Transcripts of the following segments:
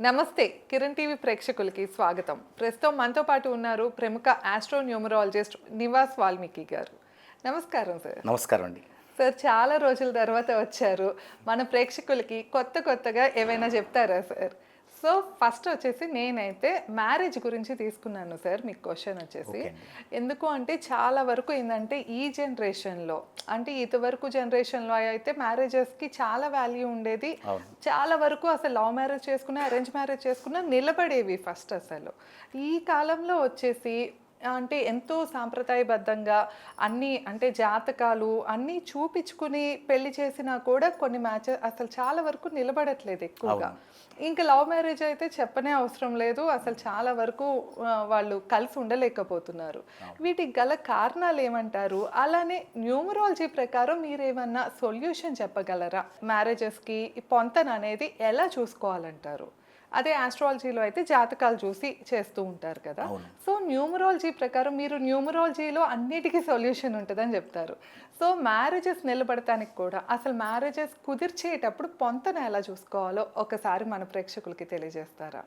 నమస్తే కిరణ్ టీవీ ప్రేక్షకులకి స్వాగతం. ప్రస్తుతం మనతో పాటు ఉన్నారు ప్రముఖ ఆస్ట్రో న్యూమరాలజిస్ట్ నివాస్ వాల్మీకి గారు. నమస్కారం సార్. నమస్కారం అండి. సార్ చాలా రోజుల తర్వాత వచ్చారు. మన ప్రేక్షకులకి కొత్త కొత్తగా ఏమైనా చెప్తారా సార్? సో ఫస్ట్ వచ్చేసి నేనైతే మ్యారేజ్ గురించి తీసుకున్నాను సార్ మీకు క్వశ్చన్ వచ్చేసి. ఎందుకు అంటే చాలా వరకు ఏంటంటే ఈ జనరేషన్లో అంటే ఇదివరకు జనరేషన్లో అయితే మ్యారేజెస్కి చాలా వాల్యూ ఉండేది. చాలా వరకు అసలు లవ్ మ్యారేజ్ చేసుకున్నా అరేంజ్ మ్యారేజ్ చేసుకున్నా నిలబడేవి ఫస్ట్ అసలు ఈ కాలంలో వచ్చేసి అంటే ఎంతో సాంప్రదాయబద్ధంగా అన్ని అంటే జాతకాలు అన్నీ చూపించుకుని పెళ్ళి చేసినా కూడా కొన్ని మ్యాచ్ అసలు చాలా వరకు నిలబడట్లేదు ఎక్కువగా. ఇంకా లవ్ మ్యారేజ్ అయితే చెప్పనే అవసరం లేదు. అసలు చాలా వరకు వాళ్ళు కలిసి ఉండలేకపోతున్నారు. వీటికి గల కారణాలు ఏమంటారు? అలానే న్యూమరాలజీ ప్రకారం మీరేమన్నా సొల్యూషన్ చెప్పగలరా? మ్యారేజెస్కి పొంతన అనేది ఎలా చూసుకోవాలంటారు? అదే ఆస్ట్రాలజీలో అయితే జాతకాలు చూసి చేస్తూ ఉంటారు కదా. సో న్యూమరాలజీ ప్రకారం మీరు న్యూమరాలజీలో అన్నిటికీ సొల్యూషన్ ఉంటుందని చెప్తారు. సో మ్యారేజెస్ నిలబడటానికి కూడా అసలు మ్యారేజెస్ కుదిర్చేటప్పుడు పొంతన ఎలా చూసుకోవాలో ఒకసారి మన ప్రేక్షకులకి తెలియజేస్తారా?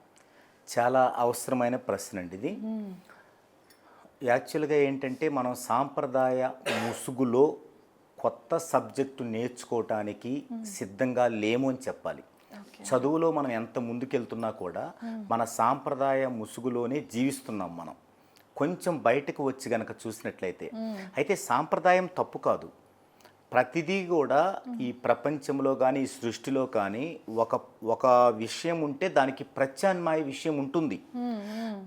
చాలా అవసరమైన ప్రశ్న అండి ఇది. యాక్చువల్గా ఏంటంటే మనం సాంప్రదాయ ముసుగులో కొత్త సబ్జెక్టు నేర్చుకోవటానికి సిద్ధంగా లేము అని చెప్పాలి. చదువులో మనం ఎంత ముందుకెళ్తున్నా కూడా మన సాంప్రదాయ ముసుగులోనే జీవిస్తున్నాం మనం. కొంచెం బయటకు వచ్చి గనక చూసినట్లయితే అయితే సాంప్రదాయం తప్పు కాదు. ప్రతిదీ కూడా ఈ ప్రపంచంలో కానీ ఈ సృష్టిలో కానీ ఒక ఒక విషయం ఉంటే దానికి ప్రత్యామ్నాయ విషయం ఉంటుంది.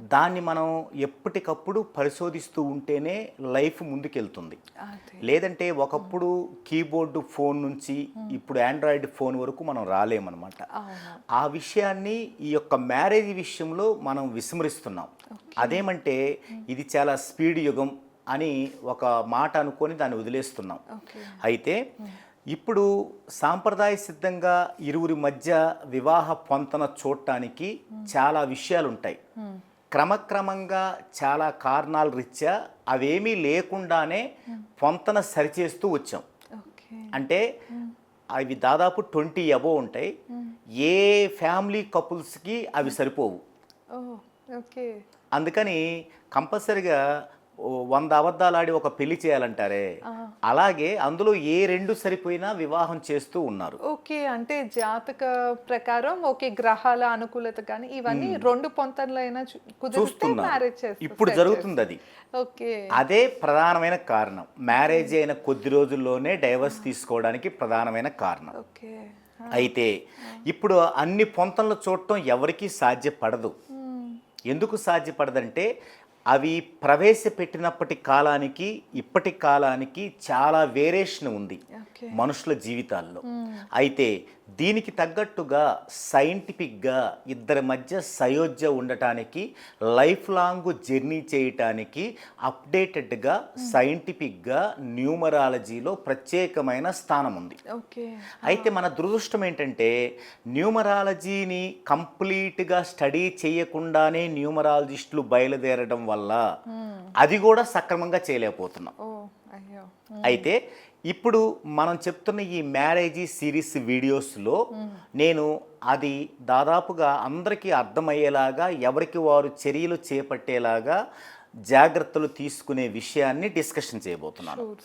దాన్ని మనం ఎప్పటికప్పుడు పరిశోధిస్తూ ఉంటేనే లైఫ్ ముందుకెళ్తుంది. లేదంటే ఒకప్పుడు కీబోర్డు ఫోన్ నుంచి ఇప్పుడు ఆండ్రాయిడ్ ఫోన్ వరకు మనం రాలేమన్నమాట. ఆ విషయాన్ని ఈ యొక్క మ్యారేజ్ విషయంలో మనం విస్మరిస్తున్నాం. అదేమంటే ఇది చాలా స్పీడ్ యుగం అని ఒక మాట అనుకొని దాన్ని వదిలేస్తున్నాం. అయితే ఇప్పుడు సాంప్రదాయ సిద్ధంగా ఇరువురి మధ్య వివాహ పొంతన చూడటానికి చాలా విషయాలు ఉంటాయి క్రమక్రమంగా చాలా కారణాల రీత్యా అవేమీ లేకుండానే పొంతన సరిచేస్తూ వచ్చాం. అంటే అవి దాదాపు ట్వంటీ అబో ఉంటాయి. ఏ ఫ్యామిలీ కపుల్స్కి అవి సరిపోవు. అందుకని కంపల్సరిగా వంద అబద్ధాలు ఆడి ఒక పెళ్ళి చేయాలంటారే? అలాగే అందులో ఏ రెండు సరిపోయినా వివాహం చేస్తూ ఉన్నారు. ఓకే అంటే జాతక ప్రకారం ఓకే గ్రహాల అనుకూలత కానీ ఇవన్నీ రెండు కుదిరితే చూస్తున్నారు. ఇప్పుడు జరుగుతుంది అది ఓకే. అదే ప్రధానమైన కారణం. మ్యారేజ్ అయిన కొద్ది రోజుల్లోనే డైవర్స్ తీసుకోవడానికి ప్రధానమైన కారణం. ఓకే. అయితే ఇప్పుడు అన్ని పొంతనలు చూడటం ఎవరికీ సాధ్యపడదు. ఎందుకు సాధ్యపడదంటే అవి ప్రవేశపెట్టినప్పటి కాలానికి ఇప్పటి కాలానికి చాలా వేరియేషన్ ఉంది మనుషుల జీవితాల్లో. అయితే దీనికి తగ్గట్టుగా సైంటిఫిక్గా ఇద్దరి మధ్య సయోధ్య ఉండటానికి లైఫ్ లాంగ్ జర్నీ చేయటానికి అప్డేటెడ్గా సైంటిఫిక్గా న్యూమరాలజీలో ప్రత్యేకమైన స్థానం ఉంది. ఓకే. అయితే మన దురదృష్టం ఏంటంటే న్యూమరాలజీని కంప్లీట్గా స్టడీ చేయకుండానే న్యూమరాలజిస్టులు బయలుదేరడం వల్ల అది కూడా సక్రమంగా చేయలేకపోతున్నాం. అయితే ఇప్పుడు మనం చెప్తున్న ఈ మ్యారేజీ సిరీస్ వీడియోస్లో నేను అది దాదాపుగా అందరికీ అర్థమయ్యేలాగా ఎవరికి వారు చర్యలు చేపట్టేలాగా జాగ్రత్తలు తీసుకునే విషయాన్ని డిస్కషన్ చేయబోతున్నాను.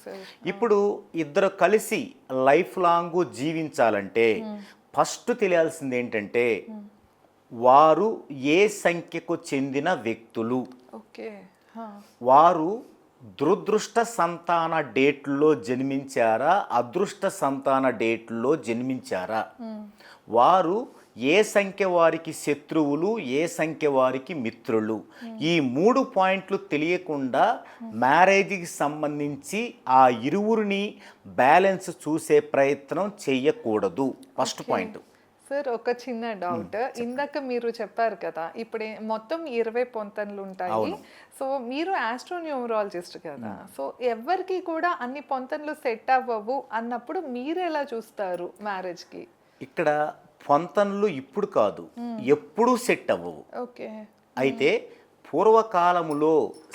ఇప్పుడు ఇద్దరు కలిసి లైఫ్ లాంగ్ జీవించాలంటే ఫస్ట్ తెలియాల్సింది ఏంటంటే వారు ఏ సంఖ్యకు చెందిన వ్యక్తులు. వారు దురదృష్ట సంతాన డేట్లో జన్మించారా? అదృష్ట సంతాన డేట్లో జన్మించారా? వారు ఏ సంఖ్య వారికి శత్రువులు ఏ సంఖ్య వారికి మిత్రులు? ఈ మూడు పాయింట్లు తెలియకుండా మ్యారేజ్కి సంబంధించి ఆ ఇరువురిని బ్యాలెన్స్ చూసే ప్రయత్నం చేయకూడదు. First point. సార్ ఒక చిన్న డౌట్ ఇందాక మీరు చెప్పారు కదా ఇప్పుడు మొత్తం ఇరవై పొంతనలు ఉంటాయి సో మీరు ఆస్ట్రోన్యూమరాలజిస్ట్ కదా. సో ఎవరికి కూడా అన్ని పొంతనలు సెట్ అవ్వవు అన్నప్పుడు మీరు ఎలా చూస్తారు మ్యారేజ్కి? ఇక్కడ పొంతనలు ఇప్పుడు కాదు ఎప్పుడూ సెట్ అవ్వవు. ఓకే. అయితే పూర్వకాలములో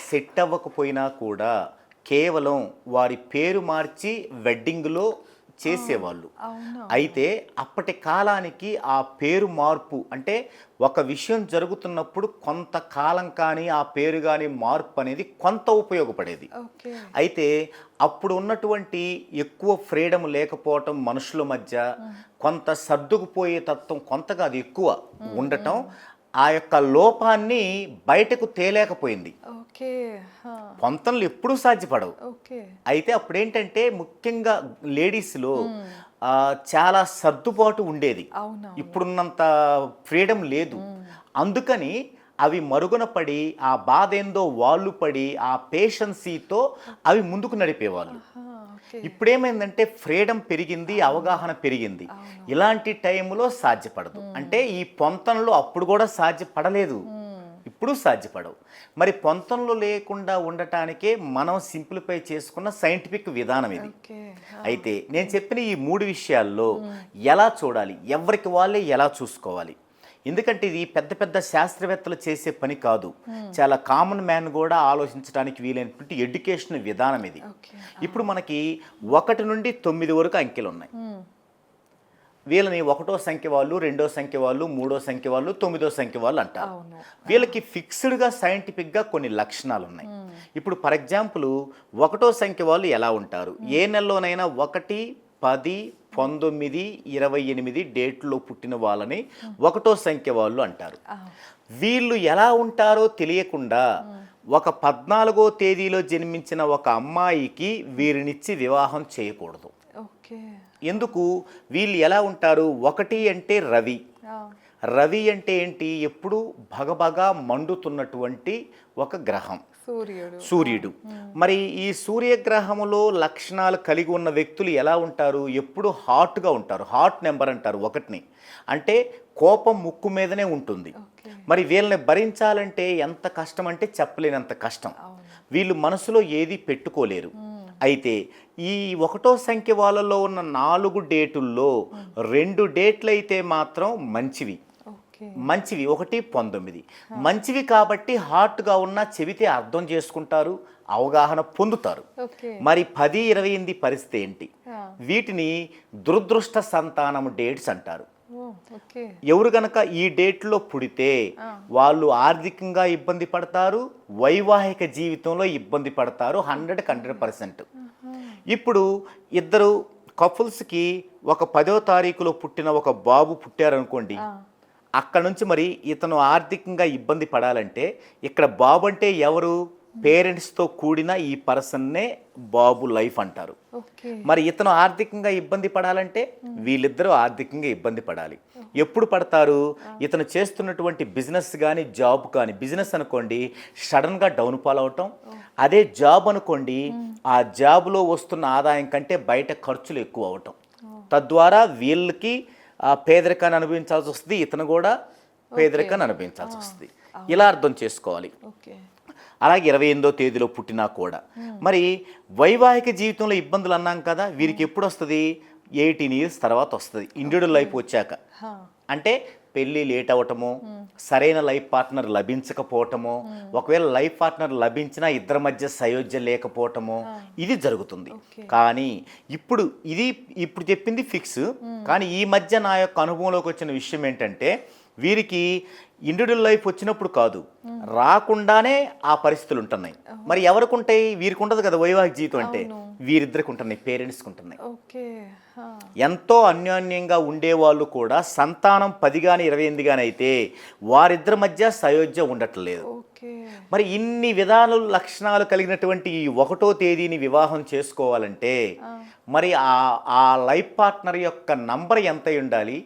సెట్ అవ్వకపోయినా కూడా కేవలం వారి పేరు మార్చి వెడ్డింగ్లో చేసేవాళ్ళు. అయితే అప్పటి కాలానికి ఆ పేరు మార్పు అంటే ఒక విషయం జరుగుతున్నప్పుడు కొంతకాలం కానీ ఆ పేరు కానీ మార్పు అనేది కొంత ఉపయోగపడేది. అయితే అప్పుడు ఉన్నటువంటి ఎక్కువ ఫ్రీడమ్ లేకపోవటం మనుషుల మధ్య కొంత సర్దుకుపోయే తత్వం కొంతగా అది ఎక్కువ ఉండటం ఆ యొక్క లోపాన్ని బయటకు తేలేకపోయింది. పొంతనలు ఎప్పుడూ సాధ్యపడవు. అయితే అప్పుడు ఏంటంటే ముఖ్యంగా లేడీస్లో చాలా సర్దుబాటు ఉండేది. ఇప్పుడున్నంత ఫ్రీడమ్ లేదు. అందుకని అవి మరుగున పడి ఆ బాధ ఏందో వాళ్ళు పడి ఆ పేషెన్సీతో అవి ముందుకు నడిపేవాళ్ళు. ఇప్పుడేమైందంటే ఫ్రీడమ్ పెరిగింది అవగాహన పెరిగింది. ఇలాంటి టైంలో సాధ్యపడదు. అంటే ఈ పొంతనలో అప్పుడు కూడా సాధ్యపడలేదు. ఇప్పుడు సాధ్యపడవు. మరి పొంతనలో లేకుండా ఉండటానికే మనం సింప్లిఫై చేసుకున్న సైంటిఫిక్ విధానం ఇది. అయితే నేను చెప్పిన ఈ మూడు విషయాల్లో ఎలా చూడాలి? ఎవరికి వాళ్ళే ఎలా చూసుకోవాలి? ఎందుకంటే ఇది పెద్ద పెద్ద శాస్త్రవేత్తలు చేసే పని కాదు. చాలా కామన్ మ్యాన్ కూడా ఆలోచించడానికి వీలైనటువంటి ఎడ్యుకేషన్ విధానం ఇది. ఇప్పుడు మనకి ఒకటి నుండి తొమ్మిది వరకు అంకెలు ఉన్నాయి. మ్మ్. వీళ్ళని ఒకటో సంఖ్య వాళ్ళు రెండో సంఖ్య వాళ్ళు మూడో సంఖ్య వాళ్ళు తొమ్మిదో సంఖ్య వాళ్ళు అంటారు. వీళ్ళకి ఫిక్స్డ్గా సైంటిఫిక్గా కొన్ని లక్షణాలు ఉన్నాయి. ఇప్పుడు ఫర్ ఎగ్జాంపుల్ ఒకటో సంఖ్య వాళ్ళు ఎలా ఉంటారు? ఏ నెలలోనైనా ఒకటి పది పంతొమ్మిది ఇరవై ఎనిమిది డేట్లో పుట్టిన వాళ్ళని ఒకటో సంఖ్య వాళ్ళు అంటారు. వీళ్ళు ఎలా ఉంటారో తెలియకుండా ఒక పద్నాలుగో తేదీలో జన్మించిన ఒక అమ్మాయికి వీరినిచ్చి వివాహం చేయకూడదు. ఓకే. ఎందుకు? వీళ్ళు ఎలా ఉంటారు? ఒకటి అంటే రవి. రవి అంటే ఏంటి? ఎప్పుడు భగభగ మండుతున్నటువంటి ఒక గ్రహం. సూర్యుడు. సూర్యుడు. మరి ఈ సూర్యగ్రహములో లక్షణాలు కలిగి ఉన్న వ్యక్తులు ఎలా ఉంటారు? ఎప్పుడు హాట్గా ఉంటారు. హాట్ నెంబర్ అంటారు ఒకటిని. అంటే కోపం ముక్కు మీదనే ఉంటుంది. మరి వీళ్ళని భరించాలంటే ఎంత కష్టం అంటే చెప్పలేనంత కష్టం. వీళ్ళు మనసులో ఏది పెట్టుకోలేరు. అయితే ఈ ఒకటో సంఖ్య వాళ్ళలో ఉన్న నాలుగు డేటుల్లో రెండు డేట్లు అయితే మాత్రం మంచివి. మంచివి ఒకటి పంతొమ్మిది. మంచివి కాబట్టి హార్ట్గా ఉన్న చెబితే అర్థం చేసుకుంటారు అవగాహన పొందుతారు. మరి పది ఇరవై ఎనిమిది పరిస్థితి ఏంటి? వీటిని దురదృష్ట సంతానం డేట్స్ అంటారు. ఎవరు గనక ఈ డేట్లో పుడితే వాళ్ళు ఆర్థికంగా ఇబ్బంది పడతారు వైవాహిక జీవితంలో ఇబ్బంది పడతారు హండ్రెడ్కి హండ్రెడ్ పర్సెంట్. ఇప్పుడు ఇద్దరు కపుల్స్కి ఒక పదో తారీఖులో పుట్టిన ఒక బాబు పుట్టారనుకోండి అక్కడ నుంచి మరి ఇతను ఆర్థికంగా ఇబ్బంది పడాలంటే ఇక్కడ బాబు అంటే ఎవరు? పేరెంట్స్తో కూడిన ఈ పర్సన్నే బాబు లైఫ్ అంటారు. మరి ఇతను ఆర్థికంగా ఇబ్బంది పడాలంటే వీళ్ళిద్దరూ ఆర్థికంగా ఇబ్బంది పడాలి. ఎప్పుడు పడతారు? ఇతను చేస్తున్నటువంటి బిజినెస్ కానీ జాబ్ కానీ బిజినెస్ అనుకోండి సడన్గా డౌన్ ఫాల్ అవటం. అదే జాబ్ అనుకోండి ఆ జాబ్లో వస్తున్న ఆదాయం కంటే బయట ఖర్చులు ఎక్కువ అవటం. తద్వారా వీళ్ళకి ఆ పేదరికాన్ని అనుభవించాల్సి వస్తుంది ఇతను కూడా పేదరికాన్ని అనుభవించాల్సి వస్తుంది. ఇలా అర్థం చేసుకోవాలి. అలాగే ఇరవై ఎనిమిదో తేదీలో పుట్టినా కూడా. మరి వైవాహిక జీవితంలో ఇబ్బందులు అన్నాం కదా వీరికి ఎప్పుడు వస్తుంది? ఎయిటీన్ ఇయర్స్ తర్వాత వస్తుంది. ఇండివిజువల్ లైఫ్ వచ్చాక. అంటే పెళ్ళి లేట్ అవ్వటము సరైన లైఫ్ పార్ట్నర్ లభించకపోవటము ఒకవేళ లైఫ్ పార్ట్నర్ లభించినా ఇద్దరి మధ్య సయోధ్య లేకపోవటము ఇది జరుగుతుంది. కానీ ఇప్పుడు ఇది ఇప్పుడు చెప్పింది ఫిక్స్ కానీ ఈ మధ్య నా యొక్క అనుభవంలోకి వచ్చిన విషయం ఏంటంటే వీరికి ఇండివిజువల్ లైఫ్ వచ్చినప్పుడు కాదు. రాకుండానే ఆ పరిస్థితులు ఉంటున్నాయి. మరి ఎవరికి ఉంటాయి వీరికి ఉండదు కదా వైవాహిక జీవితం అంటే? వీరిద్దరికి ఉంటున్నాయి పేరెంట్స్కి ఉంటున్నాయి ఎంతో అన్యోన్యంగా ఉండేవాళ్ళు కూడా సంతానం పది కానీ ఇరవై ఎనిమిది కానీ అయితే వారిద్దరి మధ్య సయోధ్య ఉండట్లేదు. మరి ఇన్ని విధాలు లక్షణాలు కలిగినటువంటి ఈ ఒకటో తేదీని వివాహం చేసుకోవాలంటే మరి ఆ ఆ లైఫ్ పార్ట్నర్ యొక్క నంబర్ ఎంత ఉండాలి?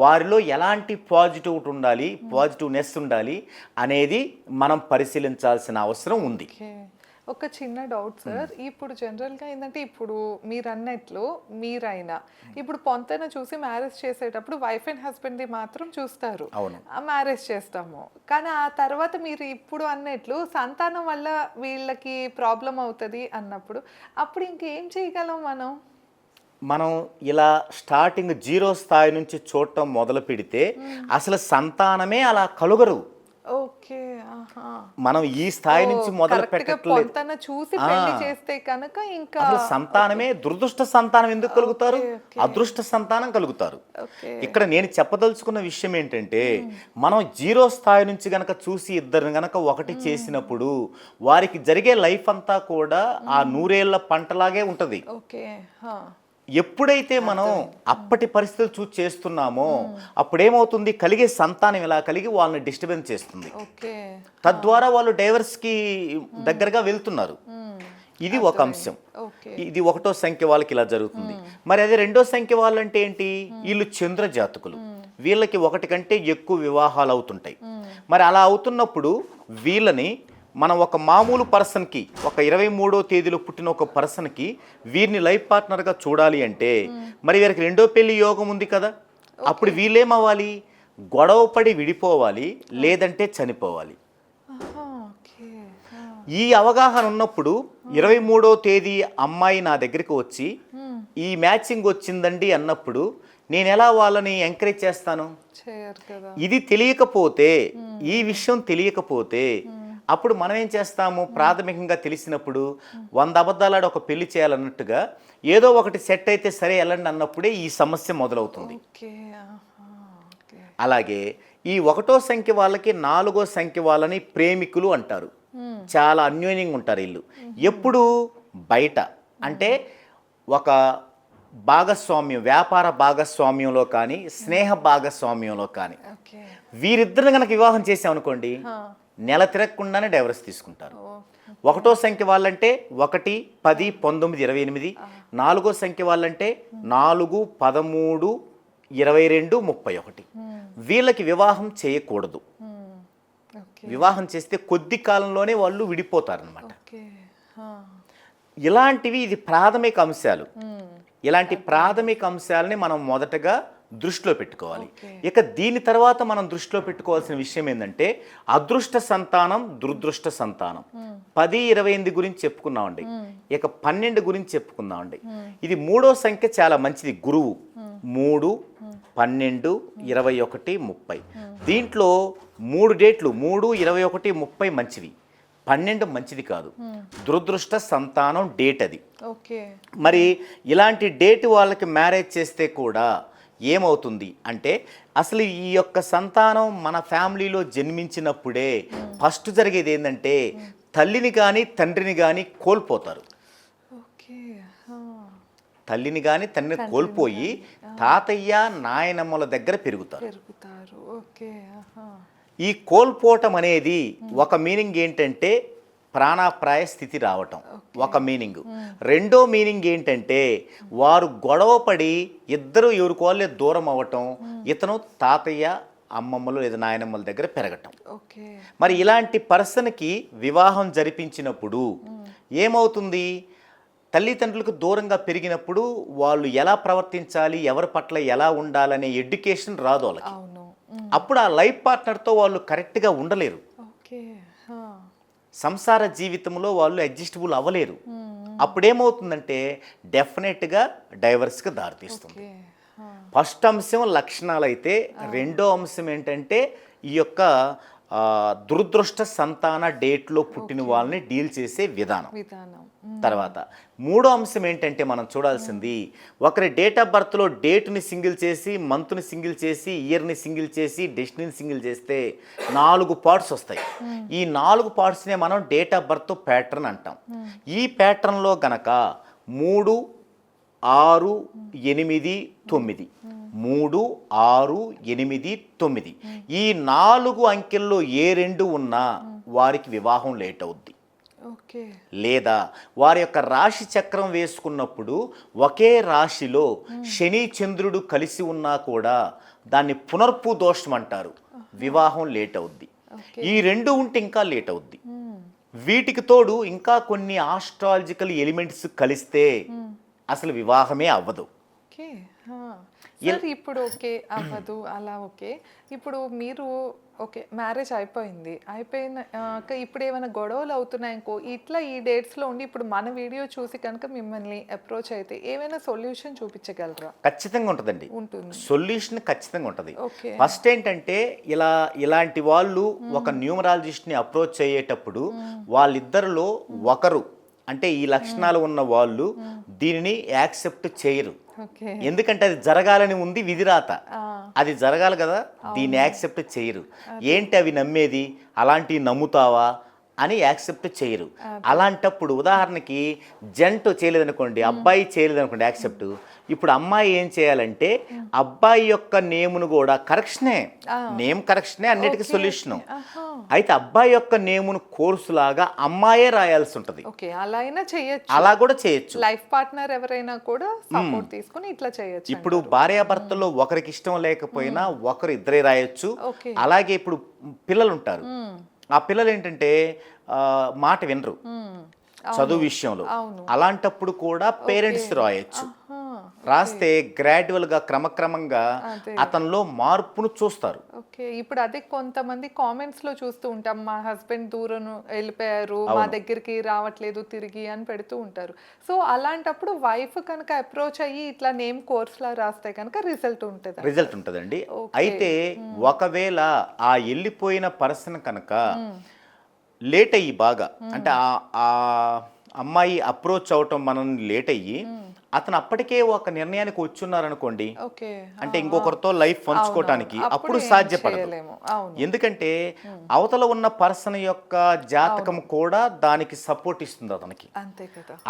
వారిలో ఎలాంటి పాజిటివ్ ఉండాలి పాజిటివ్నెస్ ఉండాలి అనేది మనం పరిశీలించాల్సిన అవసరం ఉంది. ఒక చిన్న డౌట్ సార్. ఇప్పుడు జనరల్గా ఏంటంటే ఇప్పుడు మీరు అన్నట్లు మీరైనా ఇప్పుడు పొంతన చూసి మ్యారేజ్ చేసేటప్పుడు వైఫ్ అండ్ హస్బెండ్ది మాత్రం చూస్తారు. అవును. మ్యారేజ్ చేస్తాము. కానీ ఆ తర్వాత మీరు ఇప్పుడు అన్నట్లు సంతానం వల్ల వీళ్ళకి ప్రాబ్లం అవుతుంది అన్నప్పుడు అప్పుడు ఇంకేం చేయగలం మనం? మనం ఇలా స్టార్టింగ్ జీరో స్థాయి నుంచి చూడటం మొదలు పెడితే అసలు సంతానమే అలా కలుగరు. మనం ఈ స్థాయి నుంచి మొదలు పెట్టట్లేదు. పొంతన చూసి. చేస్తే కనుక ఇంకా సంతానమే దురదృష్ట సంతానం ఎందుకు కలుగుతారు. అదృష్ట సంతానం కలుగుతారు. ఇక్కడ నేను చెప్పదలుచుకున్న విషయం ఏంటంటే మనం జీరో స్థాయి నుంచి గనక చూసి ఇద్దరిని గనక ఒకటి చేసినప్పుడు వారికి జరిగే లైఫ్ అంతా కూడా ఆ నూరేళ్ళ పంటలాగే ఉంటది. ఎప్పుడైతే మనం అప్పటి పరిస్థితులు చూసి చేస్తున్నామో అప్పుడేమవుతుంది? కలిగే సంతానం ఇలా కలిగి వాళ్ళని డిస్టర్బెన్స్ చేస్తుంది. తద్వారా వాళ్ళు డైవర్స్కి దగ్గరగా వెళ్తున్నారు. ఇది ఒక అంశం. ఇది ఒకటో సంఖ్య వాళ్ళకి ఇలా జరుగుతుంది. మరి అదే రెండో సంఖ్య వాళ్ళంటే ఏంటి? వీళ్ళు చంద్ర జాతకులు. వీళ్ళకి ఒకటి కంటే ఎక్కువ వివాహాలు అవుతుంటాయి. మరి అలా అవుతున్నప్పుడు వీళ్ళని మనం ఒక మామూలు పర్సన్కి ఒక ఇరవై మూడో తేదీలో పుట్టిన ఒక పర్సన్కి వీరిని లైఫ్ పార్ట్నర్గా చూడాలి అంటే మరి వీరికి రెండో పెళ్ళి యోగం ఉంది కదా? అప్పుడు వీళ్ళేమవ్వాలి గొడవ పడి విడిపోవాలి లేదంటే చనిపోవాలి. ఈ అవగాహన ఉన్నప్పుడు ఇరవై మూడో తేదీ అమ్మాయి నా దగ్గరికి వచ్చి. ఈ మ్యాచింగ్ వచ్చిందండి అన్నప్పుడు నేను ఎలా వాళ్ళని ఎంకరేజ్ చేస్తాను? ఇది తెలియకపోతే ఈ విషయం తెలియకపోతే అప్పుడు మనం ఏం చేస్తాము? ప్రాథమికంగా తెలిసినప్పుడు వంద అబద్ధాలాడు ఒక పెళ్ళి చేయాలన్నట్టుగా ఏదో ఒకటి సెట్ అయితే సరే వెళ్ళండి అన్నప్పుడే ఈ సమస్య మొదలవుతుంది. అలాగే ఈ ఒకటో సంఖ్య వాళ్ళకి నాలుగో సంఖ్య వాళ్ళని ప్రేమికులు అంటారు. చాలా అన్యోన్యంగా ఉంటారు వీళ్ళు. ఎప్పుడు బయట అంటే ఒక భాగస్వామ్యం వ్యాపార భాగస్వామ్యంలో కానీ స్నేహ భాగస్వామ్యంలో కానీ వీరిద్దరిని కనుక వివాహం చేసామనుకోండి. నెల తిరగకుండానే డైవర్స్ తీసుకుంటారు. ఒకటో సంఖ్య వాళ్ళంటే ఒకటి పది పంతొమ్మిది ఇరవై ఎనిమిది. నాలుగో సంఖ్య వాళ్ళంటే నాలుగు పదమూడు ఇరవై రెండు ముప్పై ఒకటి. వీళ్ళకి వివాహం చేయకూడదు. ఓకే వివాహం చేస్తే కొద్ది కాలంలోనే వాళ్ళు విడిపోతారనమాట. ఇలాంటివి ఇది ప్రాథమిక అంశాలు. మ్మ్. ఇలాంటి ప్రాథమిక అంశాలని మనం మొదటగా దృష్టిలో పెట్టుకోవాలి. ఇక దీని తర్వాత మనం దృష్టిలో పెట్టుకోవాల్సిన విషయం ఏంటంటే అదృష్ట సంతానం దురదృష్ట సంతానం. పది ఇరవై ఎనిమిది గురించి చెప్పుకున్నామండి. ఇక పన్నెండు గురించి చెప్పుకుందామండి. ఇది మూడో సంఖ్య చాలా మంచిది గురువు. మూడు పన్నెండు ఇరవై ఒకటి ముప్పై. దీంట్లో మూడు డేట్లు మూడు ఇరవై ఒకటి ముప్పై మంచివి. పన్నెండు మంచిది కాదు. దురదృష్ట సంతానం డేట్ అది. ఓకే. మరి ఇలాంటి డేట్ వాళ్ళకి మ్యారేజ్ చేస్తే కూడా ఏమవుతుంది అంటే అసలు ఈ యొక్క సంతానం మన ఫ్యామిలీలో జన్మించినప్పుడే ఫస్ట్ జరిగేది ఏంటంటే తల్లిని కానీ తండ్రిని కానీ కోల్పోతారు. తల్లిని కానీ తండ్రిని కోల్పోయి తాతయ్య నాయనమ్మల దగ్గర పెరుగుతారు. ఈ కోల్పోవటం అనేది ఒక మీనింగ్ ఏంటంటే ప్రాణాప్రాయ స్థితి రావటం ఒక మీనింగ్. రెండో మీనింగ్ ఏంటంటే వారు గొడవపడి ఇద్దరు ఎవరికి వాళ్ళే దూరం అవ్వటం ఇతను తాతయ్య అమ్మమ్మలు లేదా నాయనమ్మల దగ్గర పెరగటం. మరి ఇలాంటి పర్సన్కి వివాహం జరిపించినప్పుడు ఏమవుతుంది? తల్లిదండ్రులకు దూరంగా పెరిగినప్పుడు వాళ్ళు ఎలా ప్రవర్తించాలి ఎవరి పట్ల ఎలా ఉండాలనే ఎడ్యుకేషన్ రాదు వాళ్ళకి. అప్పుడు ఆ లైఫ్ పార్ట్నర్తో వాళ్ళు కరెక్ట్గా ఉండలేరు. సంసార జీవితంలో వాళ్ళు అడ్జస్టబుల్ అవ్వలేరు మ్మ్. అప్పుడేమవుతుందంటే డెఫినెట్గా డైవర్స్కి దారితీస్తుంది. ఫస్ట్ అంశం లక్షణాలు అయితే రెండో అంశం ఏంటంటే ఈ యొక్క దురదృష్ట సంతాన డేట్లో పుట్టిన వాళ్ళని డీల్ చేసే విధానం. తర్వాత మూడో అంశం ఏంటంటే మనం చూడాల్సింది ఒకరి డేట్ ఆఫ్ బర్త్లో డేట్ని సింగిల్ చేసి మంత్ని సింగిల్ చేసి ఇయర్ని సింగిల్ చేసి డెస్టినీని సింగిల్ చేస్తే నాలుగు పార్ట్స్ వస్తాయి. ఈ నాలుగు పార్ట్స్నే మనం డేట్ ఆఫ్ బర్త్ ప్యాటర్న్ అంటాం. ఈ ప్యాటర్న్లో గనక మూడు ఆరు ఎనిమిది తొమ్మిది. మూడు ఆరు ఎనిమిది తొమ్మిది. ఈ నాలుగు అంకెల్లో ఏ రెండు ఉన్నా వారికి వివాహం లేట్ అవుద్ది. ఓకే. లేదా వారి యొక్క రాశి చక్రం వేసుకున్నప్పుడు ఒకే రాశిలో శని చంద్రుడు కలిసి ఉన్నా కూడా దాన్ని పునర్పు దోషం అంటారు. వివాహం లేట్ అవుద్ది. ఈ రెండు ఉంటే ఇంకా లేట్ అవుద్ది. వీటికి తోడు ఇంకా కొన్ని ఆస్ట్రాలజికల్ ఎలిమెంట్స్ కలిస్తే అసలు వివాహమే అవ్వదు. ఓకే. సార్ ఇప్పుడు ఓకే అవ్వదు అలా ఓకే. ఇప్పుడు మీరు ఓకే మ్యారేజ్ అయిపోయింది. అయిపోయిన ఇప్పుడు ఏమైనా గొడవలు అవుతున్నాయనుకో ఇట్లా ఈ డేట్స్లో ఉండి ఇప్పుడు మన వీడియో చూసి కనుక మిమ్మల్ని అప్రోచ్ అయితే ఏమైనా సొల్యూషన్ చూపించగలరా? ఖచ్చితంగా ఉంటుందండి. ఉంటుంది. సొల్యూషన్ ఖచ్చితంగా ఉంటుంది. ఓకే. ఫస్ట్ ఏంటంటే ఇలా ఇలాంటి వాళ్ళు ఒక న్యూమరాలజిస్ట్ని అప్రోచ్ అయ్యేటప్పుడు వాళ్ళిద్దరిలో ఒకరు అంటే ఈ లక్షణాలు ఉన్న వాళ్ళు దీనిని యాక్సెప్ట్ చేయరు. ఎందుకంటే అది జరగాలని ఉంది విధిరాత. అది జరగాలి కదా దీన్ని యాక్సెప్ట్ చేయరు. ఏంటి అవి నమ్మేది? అలాంటివి నమ్ముతావా? అని యాక్సెప్ట్ చేయరు. అలాంటప్పుడు ఉదాహరణకి జంట చేయలేదనుకోండి అబ్బాయి చేయలేదనుకోండి యాక్సెప్ట్. ఇప్పుడు అమ్మాయి ఏం చేయాలంటే అబ్బాయి యొక్క నేమును కూడా కరెక్షనే నేమ్ కరెక్షనే అన్నిటికీ సొల్యూషను. అయితే అబ్బాయి యొక్క నేమును కోర్సు లాగా అమ్మాయే రాయాల్సి ఉంటుంది. అలా అయినా చేయొచ్చు. అలా కూడా చేయొచ్చు. లైఫ్ పార్ట్నర్ ఎవరైనా కూడా సపోర్ట్ తీసుకుని ఇట్లా చేయొచ్చు ఇప్పుడు భార్యాభర్తల్లో ఒకరికి ఇష్టం లేకపోయినా ఒకరు ఇద్దరే రాయొచ్చు. అలాగే ఇప్పుడు పిల్లలు ఉంటారు. ఆ పిల్లలు ఏంటంటే మాట వినరు. చదువు విషయంలో. అలాంటప్పుడు కూడా పేరెంట్స్ రాయొచ్చు. రాస్తే గ్రాడ్యువల్గా క్రమక్రమంగా. అతనిలో మార్పును చూస్తారు. ఓకే ఇప్పుడు అదే కొంతమంది కామెంట్స్లో చూస్తూ ఉంటాం. మా హస్బెండ్ దూరం వెళ్ళిపోయారు మా దగ్గరికి రావట్లేదు తిరిగి అని పెడుతూ ఉంటారు. సో అలాంటప్పుడు వైఫ్ కనుక అప్రోచ్ అయ్యి ఇట్లా నేమ్ కోర్స్ లా రాస్తే కనుక రిజల్ట్ ఉంటుంది? రిజల్ట్ ఉంటుందండి. అయితే ఒకవేళ ఆ వెళ్ళిపోయిన పర్సన్ కనుక లేట్ అయ్యి బాగా అంటే ఆ- ఆ అమ్మాయి అప్రోచ్ అవటం మనల్ని లేట్ అయ్యి అతను అప్పటికే ఒక నిర్ణయానికి వచ్చున్నారనుకోండి అంటే ఇంకొకరితో లైఫ్ పంచుకోవటానికి. అప్పుడు సాధ్యపడదు. ఎందుకంటే అవతల ఉన్న పర్సన్ యొక్క జాతకం కూడా దానికి సపోర్ట్ ఇస్తుంది అతనికి.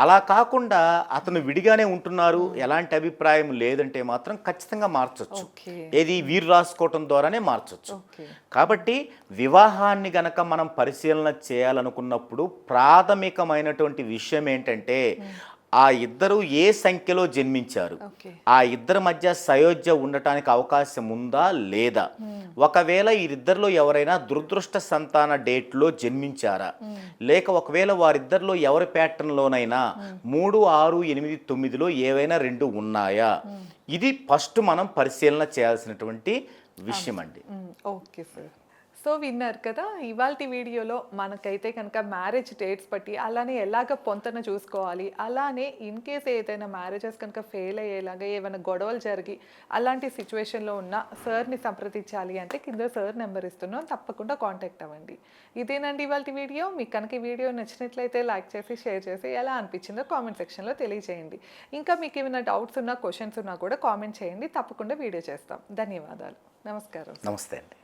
అలా కాకుండా అతను విడిగానే ఉంటున్నారు ఎలాంటి అభిప్రాయం లేదంటే మాత్రం ఖచ్చితంగా మార్చొచ్చు. ఏది వీరు రాసుకోవటం ద్వారానే మార్చొచ్చు. కాబట్టి వివాహాన్ని గనక మనం పరిశీలన చేయాలనుకున్నప్పుడు ప్రాథమికమైనటువంటి విషయం ఏంటంటే ఆ ఇద్దరు ఏ సంఖ్యలో జన్మించారు? ఆ ఇద్దరి మధ్య సయోధ్య ఉండటానికి అవకాశం ఉందా లేదా? ఒకవేళ వీరిద్దరిలో ఎవరైనా దురదృష్ట సంతాన డేట్లో జన్మించారా? లేక ఒకవేళ వారిద్దరిలో ఎవరి ప్యాటర్న్లోనైనా మూడు ఆరు ఎనిమిది తొమ్మిదిలో ఏవైనా రెండు ఉన్నాయా? ఇది ఫస్ట్ మనం పరిశీలన చేయాల్సినటువంటి విషయం అండి. ఓకే సార్ సో విన్నారు కదా ఇవాళ వీడియోలో మనకైతే కనుక మ్యారేజ్ డేట్స్ బట్టి అలానే ఎలాగ పొంతన చూసుకోవాలి అలానే ఇన్ కేస్ ఏదైనా మ్యారేజెస్ కనుక ఫెయిల్ అయ్యేలాగా ఏమైనా గొడవలు జరిగి అలాంటి సిచ్యువేషన్లో ఉన్న సార్ని సంప్రదించాలి అంటే కింద సార్ నెంబర్ ఇస్తున్నాం తప్పకుండా కాంటాక్ట్ అవ్వండి. ఇదేనండి ఇవాళ వీడియో. మీకు కనుక ఈ వీడియో నచ్చినట్లయితే లైక్ చేసి షేర్ చేసి ఎలా అనిపించిందో కామెంట్ సెక్షన్లో తెలియజేయండి. ఇంకా మీకు ఏమైనా డౌట్స్ ఉన్నా క్వశ్చన్స్ ఉన్నా కూడా కామెంట్ చేయండి. తప్పకుండా వీడియో చేస్తాం. ధన్యవాదాలు. నమస్కారం. నమస్తే అండి.